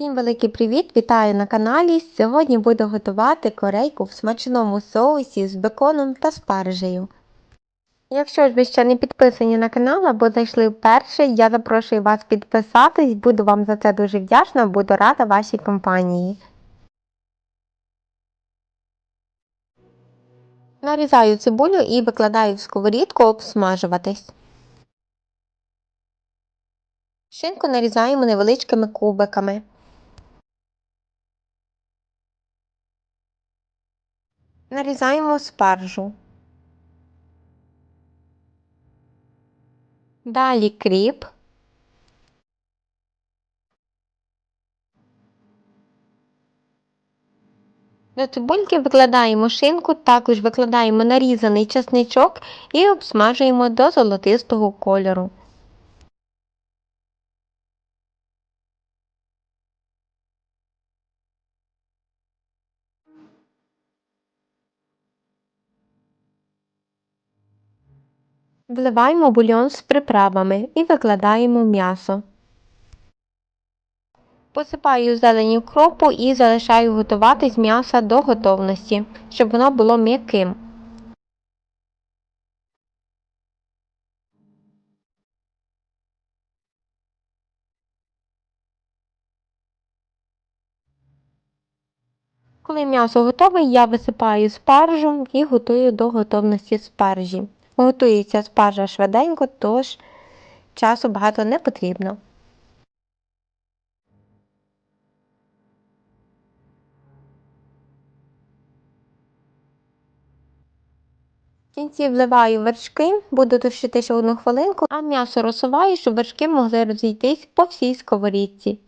Всім великий привіт! Вітаю на каналі. Сьогодні буду готувати корейку в смачному соусі з беконом та спаржею. Якщо ж ви ще не підписані на канал або зайшли вперше, я запрошую вас підписатись, буду вам за це дуже вдячна, буду рада вашій компанії. Нарізаю цибулю і викладаю в сковорідку обсмажуватись. Шинку нарізаємо невеличкими кубиками. Нарізаємо спаржу. Далі кріп. До цибульки викладаємо шинку, також викладаємо нарізаний чесничок і обсмажуємо до золотистого кольору. Вливаємо бульйон з приправами і викладаємо м'ясо. Посипаю зелені укропу і залишаю готувати з м'яса до готовності, щоб воно було м'яким. Коли м'ясо готове, я висипаю спаржу і готую до готовності спаржі. Готується спаржа швиденько, тож часу багато не потрібно. В кінці вливаю вершки, буду тушити ще одну хвилинку, а м'ясо розсуваю, щоб вершки могли розійтись по всій сковорідці.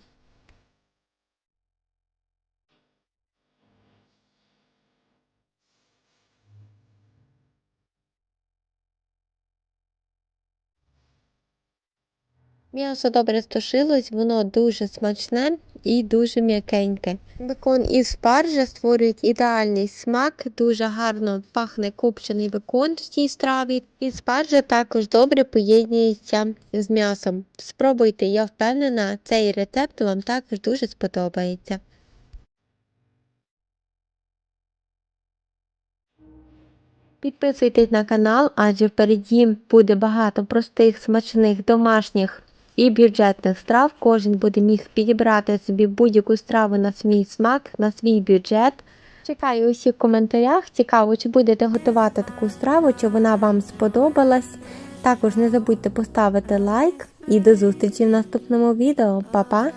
М'ясо добре стушилось, воно дуже смачне і дуже м'якеньке. Бекон і спаржа створюють ідеальний смак, дуже гарно пахне копчений бекон в цій страві, і спаржа також добре поєднується з м'ясом. Спробуйте, я впевнена, цей рецепт вам також дуже сподобається. Підписуйтесь на канал, адже впереді буде багато простих, смачних, домашніх і бюджетних страв. Кожен буде міг підібрати собі будь-яку страву на свій смак, на свій бюджет. Чекаю усіх коментарях. Цікаво, чи будете готувати таку страву, чи вона вам сподобалась. Також не забудьте поставити лайк і до зустрічі в наступному відео. Па-па!